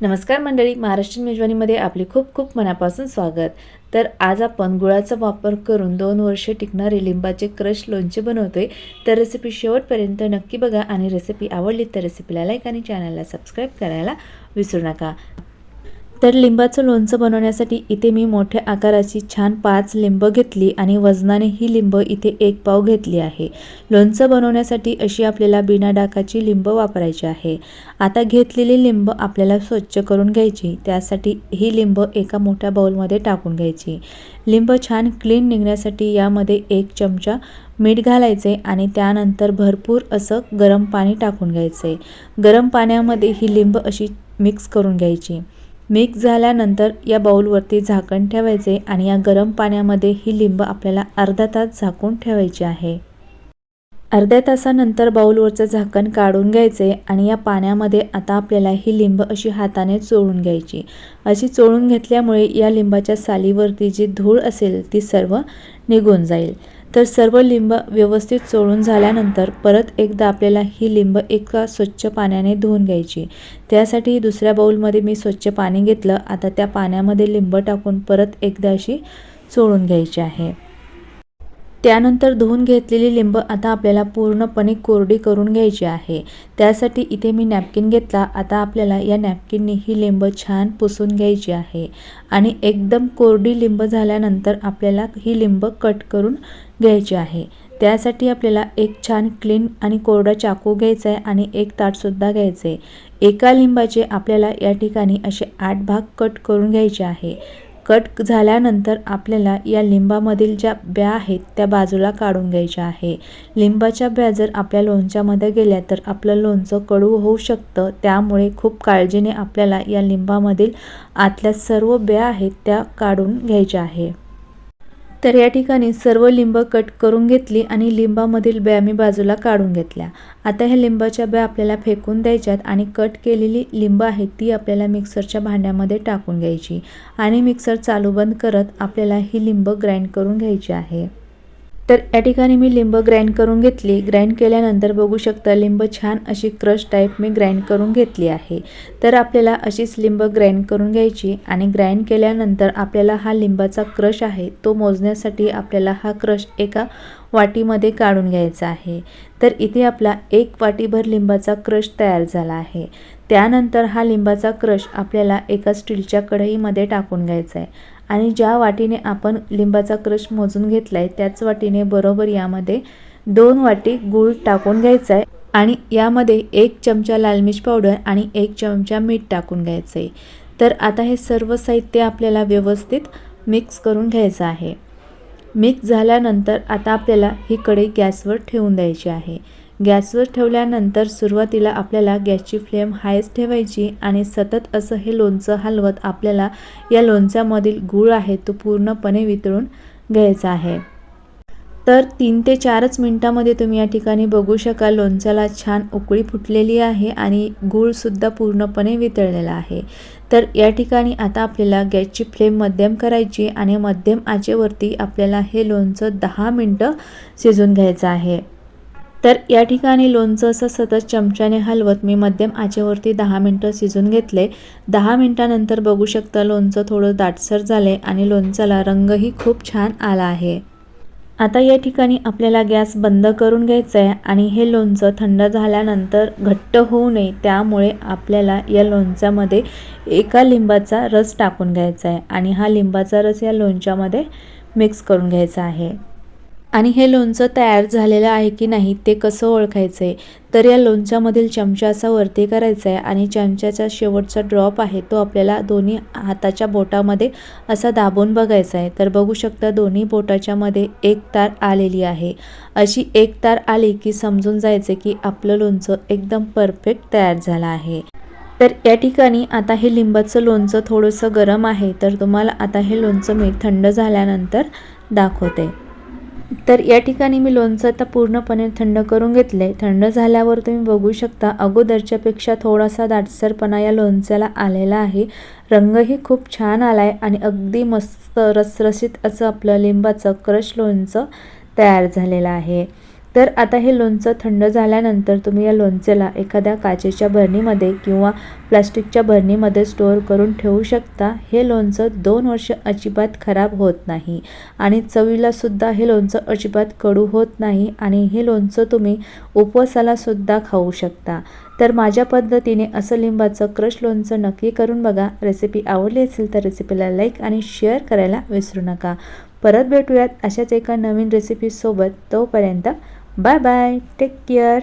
नमस्कार मंडळी महाराष्ट्रीयन मेजवानीमध्ये आपले खूप खूप मनापासून स्वागत. तर आज आपण गुळाचा वापर करून दोन वर्षे टिकणारे लिंबाचे क्रश लोणचे बनवतोय. तर रेसिपी शेवटपर्यंत नक्की बघा आणि रेसिपी आवडली तर रेसिपीला लाईक आणि चॅनलला सबस्क्राईब करायला विसरू नका. तर लिंबाचं लोणचं बनवण्यासाठी इथे मी मोठ्या आकाराची छान पाच लिंब घेतली आणि वजनाने ही लिंब इथे एक पाव घेतली आहे. लोणचं बनवण्यासाठी अशी आपल्याला बिना डाकाची लिंब वापरायची आहे. आता घेतलेली लिंब आपल्याला स्वच्छ करून घ्यायची त्यासाठी ही लिंब एका मोठ्या बाऊलमध्ये टाकून घ्यायची. लिंब छान क्लीन निघण्यासाठी यामध्ये एक चमचा मीठ घालायचे आणि त्यानंतर भरपूर असं गरम पाणी टाकून घ्यायचे. गरम पाण्यामध्ये ही लिंब अशी मिक्स करून घ्यायची. मिक्स झाल्यानंतर या बाऊलवरती झाकण ठेवायचे आणि या गरम पाण्यामध्ये ही लिंब आपल्याला अर्धा तास झाकून ठेवायची आहे. अर्ध्या तासानंतर बाऊलवरचं झाकण काढून घ्यायचे आणि या पाण्यामध्ये आता आपल्याला ही लिंब अशी हाताने चोळून घ्यायची. अशी चोळून घेतल्यामुळे या लिंबाच्या सालीवरती जी धूळ असेल ती सर्व निघून जाईल. तर सर्व लिंब व्यवस्थित चोळून झाल्यानंतर परत एकदा आपल्याला ही लिंब एका स्वच्छ पाण्याने धुवून घ्यायची. त्यासाठी दुसऱ्या बाऊलमध्ये मी स्वच्छ पाणी घेतलं. आता त्या पाण्यामध्ये लिंब टाकून परत एकदा अशी चोळून घ्यायची आहे. त्यानंतर धुवून घेतलेली लिंब आता आपल्याला पूर्णपणे कोरडी करून घ्यायची आहे. त्यासाठी इथे मी नॅपकिन घेतला. आता आपल्याला या नॅपकिनने ही लिंब छान पुसून घ्यायची आहे. आणि एकदम कोरडी लिंब झाल्यानंतर आपल्याला ही लिंब कट करून घ्यायची आहे. त्यासाठी आपल्याला एक छान क्लीन आणि कोरडा चाकू घ्यायचा आहे आणि एक ताटसुद्धा घ्यायचं आहे. एका लिंबाचे आपल्याला या ठिकाणी असे आठ भाग कट करून घ्यायचे आहे. कट झाल्यानंतर आपल्याला या लिंबामधील ज्या ब्या आहेत त्या बाजूला काढून घ्यायच्या आहे. लिंबाच्या ब्या जर आपल्या लोणच्यामध्ये गेल्या तर आपलं लोणचं कडू होऊ शकतं. त्यामुळे खूप काळजीने आपल्याला या लिंबामधील आतल्या सर्व ब्या आहेत त्या काढून घ्यायच्या आहे. तर या ठिकाणी सर्व लिंब कट करून घेतली आणि लिंबामधील ब्या मी बाजूला काढून घेतल्या. आता ह्या लिंबाच्या ब्या आपल्याला फेकून द्यायच्यात आणि कट केलेली लिंब आहे ती आपल्याला मिक्सरच्या भांड्यामध्ये टाकून घ्यायची. आणि मिक्सर चालू बंद करत आपल्याला ही लिंब ग्राइंड करून घ्यायची आहे. तर या ठिकाणी मी लिंब ग्राइंड करून घेतली. ग्राइंड केल्यानंतर बघू शकता लिंब छान अशी क्रश टाईप मी ग्राइंड करून घेतली आहे. तर आपल्याला अशीच लिंब ग्राइंड करून घ्यायची आणि ग्राइंड केल्यानंतर आपल्याला हा लिंबाचा क्रश आहे. तो मोजण्यासाठी आपल्याला हा क्रश एका वाटीमध्ये काढून घ्यायचा आहे. तर इथे आपला एक वाटीभर लिंबाचा क्रश तयार झाला आहे. त्यानंतर हा लिंबाचा क्रश आपल्याला एका स्टीलच्या कढईमध्ये टाकून घ्यायचा आहे आणि ज्या वाटीने आपण लिंबाचा क्रश मोजून घेतला आहे त्याच वाटीने बरोबर यामध्ये दोन वाटी गूळ टाकून घ्यायचा आहे आणि यामध्ये एक चमचा लाल मिर्च पावडर आणि एक चमचा मीठ टाकून घ्यायचं आहे तर आता हे सर्व साहित्य आपल्याला व्यवस्थित मिक्स करून घ्यायचं आहे. मिक्स झाल्यानंतर आता आपल्याला ही कढई गॅसवर ठेवून द्यायची आहे. गॅसवर ठेवल्यानंतर सुरुवातीला आपल्याला गॅसची फ्लेम हायच ठेवायची आणि सतत असं हे लोणचं हलवत आपल्याला या लोणच्यामधील गूळ आहे तो पूर्णपणे वितळून घ्यायचा आहे. तर तीन ते चारच मिनटामध्ये तुम्ही या ठिकाणी बघू शकाल लोणच्याला छान उकळी फुटलेली आहे आणि गूळसुद्धा पूर्णपणे वितळलेला आहे. तर या ठिकाणी आता आपल्याला गॅसची फ्लेम मध्यम करायची आणि मध्यम आचेवरती आपल्याला हे लोणचं दहा मिनटं शिजून घ्यायचं आहे. तर या ठिकाणी लोणचं असं सतत चमच्याने हलवत मी मध्यम आचेवरती दहा मिनटं शिजून घेतले. दहा मिनटानंतर बघू शकता लोणचं थोडं दाटसर झाले आणि लोणच्याला रंगही खूप छान आला आहे. आता या ठिकाणी आपल्याला गॅस बंद करून घ्यायचा आहे आणि हे लोणचं थंड झाल्यानंतर घट्ट होऊ नये त्यामुळे आपल्याला या लोणच्यामध्ये एका लिंबाचा रस टाकून घ्यायचा आहे आणि हा लिंबाचा रस या लोणच्यामध्ये मिक्स करून घ्यायचा आहे. आणि हे लोणचं तयार झालेलं आहे की नाही ते कसं ओळखायचं आहे तर या लोणच्यामधील चमचा असा वरती करायचा आहे आणि चमच्याचा शेवटचा ड्रॉप आहे तो आपल्याला दोन्ही हाताच्या बोटामध्ये असा दाबून बघायचा आहे तर बघू शकता दोन्ही बोटाच्यामध्ये एक तार आलेली आहे. अशी एक तार आली की समजून जायचे की आपलं लोणचं एकदम परफेक्ट तयार झालं आहे. तर या ठिकाणी आता हे लिंबाचं लोणचं थोडंसं गरम आहे. तर तुम्हाला आता हे लोणचं मी थंड झाल्यानंतर दाखवते. तर या ठिकाणी मी लोणचं आता पूर्णपणे थंड करून घेतलं आहे थंड झाल्यावर तुम्ही बघू शकता अगोदरच्यापेक्षा थोडासा दाटसरपणा या लोणच्याला आलेला आहे. रंगही खूप छान आला आहे आणि अगदी मस्त रसरशीत असं आपलं लिंबाचं क्रश लोणचं तयार झालेलं आहे. तर आता हे लोणचं थंड झाल्यानंतर तुम्ही या लोणचेला एखाद्या काचेच्या भरणीमध्ये किंवा प्लास्टिकच्या भरणीमध्ये स्टोअर करून ठेवू शकता. हे लोणचं दोन वर्ष अजिबात खराब होत नाही आणि चवीलासुद्धा हे लोणचं अजिबात कडू होत नाही आणि हे लोणचं तुम्ही उपवासालासुद्धा खाऊ शकता. तर माझ्या पद्धतीने असं लिंबाचं क्रश लोणचं नक्की करून बघा. रेसिपी आवडली असेल तर रेसिपीला लाईक आणि शेअर करायला विसरू नका. परत भेटूयात अशाच एका नवीन रेसिपीसोबत तोपर्यंत बाय बाय टेक केअर